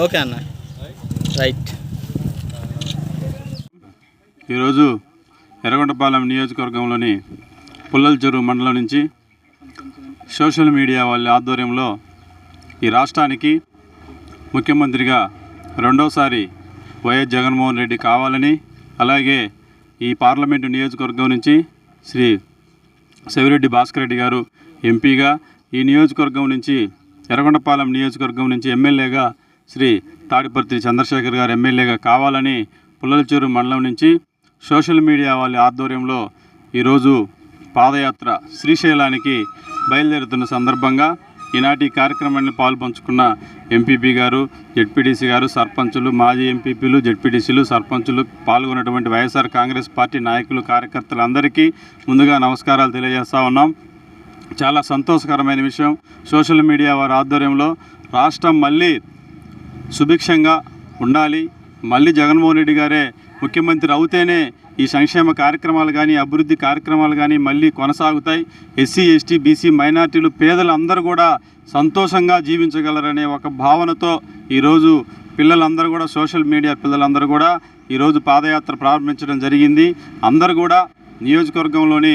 Okay అన్న. Right. ఈరోజు ఎర్రగొండపాలెం నియోజకవర్గంలోని పుల్లల చెరువు మండలం నుంచి సోషల్ మీడియా వాళ్ళ ఆధ్వర్యంలో ఈ రాష్ట్రానికి ముఖ్యమంత్రిగా రెండోసారి వైఎస్ జగన్మోహన్ రెడ్డి కావాలని అలాగే ఈ పార్లమెంటు నియోజకవర్గం నుంచి శ్రీ శివిరెడ్డి భాస్కర్ రెడ్డి గారు ఎంపీగా ఈ నియోజకవర్గం నుంచి ఎర్రగొండపాలెం నియోజకవర్గం నుంచి ఎమ్మెల్యేగా శ్రీ తాడిపర్తి చంద్రశేఖర్ గారు ఎమ్మెల్యేగా కావాలని పుల్లలచూరు మండలం నుంచి సోషల్ మీడియా వాళ్ళ ఆధ్వర్యంలో ఈరోజు పాదయాత్ర శ్రీశైలానికి బయలుదేరుతున్న సందర్భంగా ఈనాటి కార్యక్రమాన్ని పాల్పంచుకున్న ఎంపీపీ గారు జెడ్పీటీసీ గారు సర్పంచులు మాజీ ఎంపీపీలు జడ్పీడీసీలు సర్పంచులు పాల్గొన్నటువంటి వైఎస్ఆర్ కాంగ్రెస్ పార్టీ నాయకులు కార్యకర్తలు అందరికీ ముందుగా నమస్కారాలు తెలియజేస్తా ఉన్నాం. చాలా సంతోషకరమైన విషయం. సోషల్ మీడియా వారి ఆధ్వర్యంలో రాష్ట్రం మళ్ళీ సుభిక్షంగా ఉండాలి. మళ్ళీ జగన్మోహన్ రెడ్డి గారే ముఖ్యమంత్రి అవుతేనే ఈ సంక్షేమ కార్యక్రమాలు కానీ అభివృద్ధి కార్యక్రమాలు కానీ మళ్ళీ కొనసాగుతాయి. ఎస్సీ ఎస్టీ బీసీ మైనార్టీలు పేదలందరూ కూడా సంతోషంగా జీవించగలరనే ఒక భావనతో ఈరోజు పిల్లలందరూ కూడా సోషల్ మీడియా పిల్లలందరూ కూడా ఈరోజు పాదయాత్ర ప్రారంభించడం జరిగింది. అందరూ కూడా నియోజకవర్గంలోని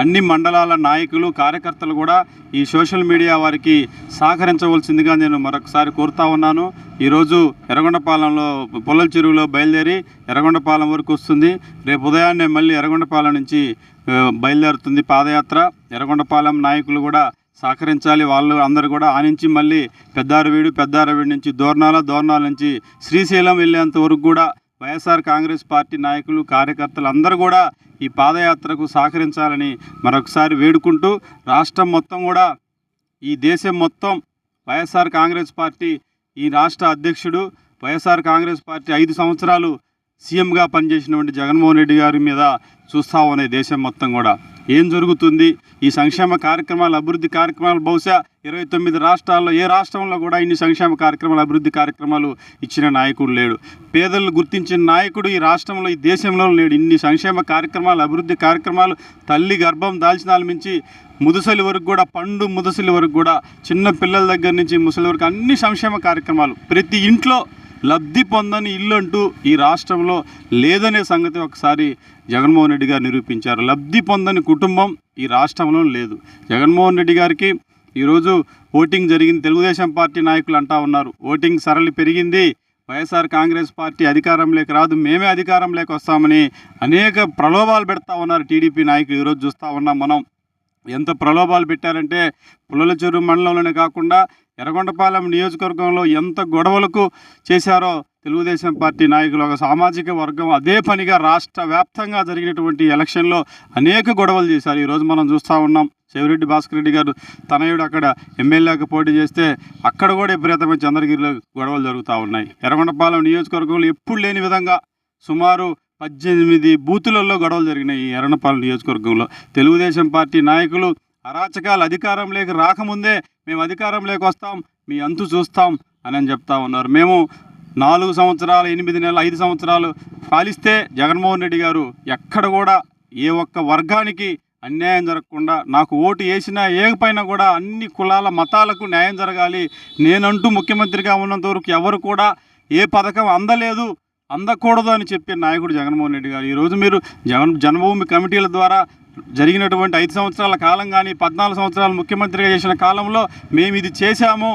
అన్ని మండలాల నాయకులు కార్యకర్తలు కూడా ఈ సోషల్ మీడియా వారికి సహకరించవలసిందిగా నేను మరొకసారి కోరుతా ఉన్నాను. ఈరోజు ఎర్రగొండపాలెంలో పొల్లల చెరువులో బయలుదేరి ఎర్రగొండపాలెం వరకు వస్తుంది. రేపు ఉదయాన్నే మళ్ళీ ఎర్రగొండపాలెం నుంచి బయలుదేరుతుంది పాదయాత్ర. ఎర్రగొండపాలెం నాయకులు కూడా సహకరించాలి. వాళ్ళు అందరూ కూడా ఆ నుంచి మళ్ళీ పెద్దారవీడు పెద్దారవీడు నుంచి దోర్నాల దోర్నాల నుంచి శ్రీశైలం వెళ్ళేంత వరకు కూడా వైఎస్ఆర్ కాంగ్రెస్ పార్టీ నాయకులు కార్యకర్తలు అందరూ కూడా ఈ పాదయాత్రకు సహకరించాలని మరొకసారి వేడుకుంటూ రాష్ట్రం మొత్తం కూడా ఈ దేశం మొత్తం వైఎస్ఆర్ కాంగ్రెస్ పార్టీ ఈ రాష్ట్ర అధ్యక్షుడు వైఎస్ఆర్ కాంగ్రెస్ పార్టీ ఐదు సంవత్సరాలు సీఎంగా పనిచేసినటువంటి జగన్మోహన్ రెడ్డి గారి మీద చూస్తా ఉన్నాయి దేశం మొత్తం కూడా. ఏం జరుగుతుంది? ఈ సంక్షేమ కార్యక్రమాలు అభివృద్ధి కార్యక్రమాలు బహుశా ఇరవై తొమ్మిది రాష్ట్రాల్లో ఏ రాష్ట్రంలో కూడా ఇన్ని సంక్షేమ కార్యక్రమాలు అభివృద్ధి కార్యక్రమాలు ఇచ్చిన నాయకుడు లేడు. పేదలను గుర్తించిన నాయకుడు ఈ రాష్ట్రంలో ఈ దేశంలో లేడు. ఇన్ని సంక్షేమ కార్యక్రమాలు అభివృద్ధి కార్యక్రమాలు తల్లి గర్భం దాల్చినాల మించి ముదుసలి వరకు కూడా పండు ముదుసలి వరకు కూడా చిన్న పిల్లల దగ్గర నుంచి ముసలి వరకు అన్ని సంక్షేమ కార్యక్రమాలు ప్రతి ఇంట్లో లబ్ధి పొందని ఇల్లు అంటూ ఈ రాష్ట్రంలో లేదనే సంగతి ఒకసారి జగన్మోహన్ రెడ్డి గారు నిరూపించారు. లబ్ధి పొందని కుటుంబం ఈ రాష్ట్రంలో లేదు. జగన్మోహన్ రెడ్డి గారికి ఈరోజు ఓటింగ్ జరిగింది. తెలుగుదేశం పార్టీ నాయకులు అంటా ఉన్నారు. ఓటింగ్ సరళి పెరిగింది. వైఎస్ఆర్ కాంగ్రెస్ పార్టీ అధికారంలోకి రాదు. మేమే అధికారంలోకి వస్తామని అనేక ప్రలోభాలు పెడతా ఉన్నారు టీడీపీ నాయకులు. ఈరోజు చూస్తూ ఉన్నాం మనం. ఎంత ప్రలోభాలు పెట్టారంటే పుల్లల చెరువు మండలంలోనే కాకుండా ఎర్రగొండపాలెం నియోజకవర్గంలో ఎంత గొడవలకు చేశారో తెలుగుదేశం పార్టీ నాయకులు ఒక సామాజిక వర్గం అదే పనిగా రాష్ట్ర వ్యాప్తంగా జరిగినటువంటి ఎలక్షన్లో అనేక గొడవలు చేశారు. ఈరోజు మనం చూస్తూ ఉన్నాం శివరెడ్డి భాస్కర్ రెడ్డి గారు తనయుడు అక్కడ ఎమ్మెల్యేకి పోటీ చేస్తే అక్కడ కూడా విపరీతమైన చంద్రగిరిలో గొడవలు జరుగుతూ ఉన్నాయి. ఎర్రగొండపాలెం నియోజకవర్గంలో ఎప్పుడు లేని విధంగా సుమారు పద్దెనిమిది బూతులలో గొడవలు జరిగినాయి ఈ ఎర్రనపాలెం నియోజకవర్గంలో. తెలుగుదేశం పార్టీ నాయకులు అరాచకాలు అధికారంలోకి రాకముందే మేము అధికారంలోకి వస్తాం మీ అంతు చూస్తాం అని అని చెప్తా ఉన్నారు. మేము నాలుగు సంవత్సరాలు ఎనిమిది నెలలు ఐదు సంవత్సరాలు పాలిస్తే జగన్మోహన్ రెడ్డి గారు ఎక్కడ కూడా ఏ ఒక్క వర్గానికి అన్యాయం జరగకుండా నాకు ఓటు వేసినా ఏకపోయినా కూడా అన్ని కులాల మతాలకు న్యాయం జరగాలి. నేనంటూ ముఖ్యమంత్రిగా ఉన్నంత వరకు ఎవరు కూడా ఏ పథకం అందలేదు. అందకూడదు అని చెప్పి నాయకుడు జగన్మోహన్ రెడ్డి గారు. ఈరోజు మీరు జగన్ జన్మభూమి కమిటీల ద్వారా జరిగినటువంటి ఐదు సంవత్సరాల కాలం కానీ పద్నాలుగు సంవత్సరాలు ముఖ్యమంత్రిగా చేసిన కాలంలో మేము ఇది చేశాము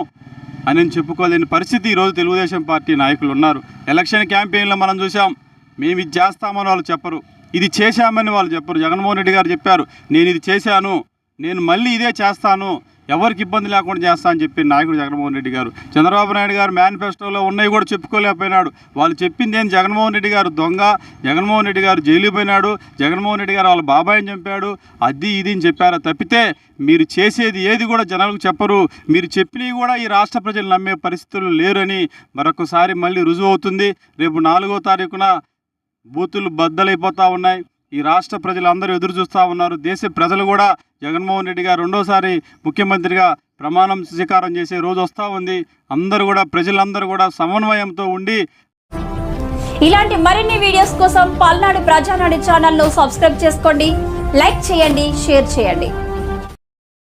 అని చెప్పుకోలేని పరిస్థితి ఈరోజు తెలుగుదేశం పార్టీ నాయకులు ఉన్నారు. ఎలక్షన్ క్యాంపెయిన్లో మనం చూసాం మేము ఇది చేస్తామని వాళ్ళు చెప్పరు. ఇది చేశామని వాళ్ళు చెప్పరు. జగన్మోహన్ రెడ్డి గారు చెప్పారు నేను ఇది చేశాను నేను మళ్ళీ ఇదే చేస్తాను ఎవరికి ఇబ్బంది లేకుండా చేస్తా అని చెప్పి నాయకుడు జగన్మోహన్ రెడ్డి గారు. చంద్రబాబు నాయుడు గారు మేనిఫెస్టోలో ఉన్నాయి కూడా చెప్పుకోలేకపోయినాడు. వాళ్ళు చెప్పింది ఏం జగన్మోహన్ రెడ్డి గారు దొంగ జగన్మోహన్ రెడ్డి గారు జైలు పోయినాడు జగన్మోహన్ రెడ్డి గారు వాళ్ళ బాబాయిని చంపాడు అది ఇది అని చెప్పారా? తప్పితే మీరు చేసేది ఏది కూడా జనాలకు చెప్పరు. మీరు చెప్పినవి కూడా ఈ రాష్ట్ర ప్రజలు నమ్మే పరిస్థితులు లేరని మరొకసారి మళ్ళీ రుజువు అవుతుంది. రేపు నాలుగో తారీఖున బూతులు బద్దలైపోతూ ఉన్నాయి. ఈ రాష్ట్ర ప్రజలందరూ ఎదురు చూస్తూ ఉన్నారు. దేశ ప్రజలు కూడా జగన్మోహన్ రెడ్డి గారు రెండోసారి ముఖ్యమంత్రిగా ప్రమాణం స్వీకారం చేసే రోజు వస్తూ ఉంది. అందరూ కూడా ప్రజలందరూ కూడా సమన్వయంతో ఉండి ఇలాంటి మరిన్ని వీడియోస్ కోసం పల్నాడు ప్రజానాడు ఛానల్ను సబ్స్క్రైబ్ చేసుకోండి లైక్ చేయండి షేర్ చేయండి.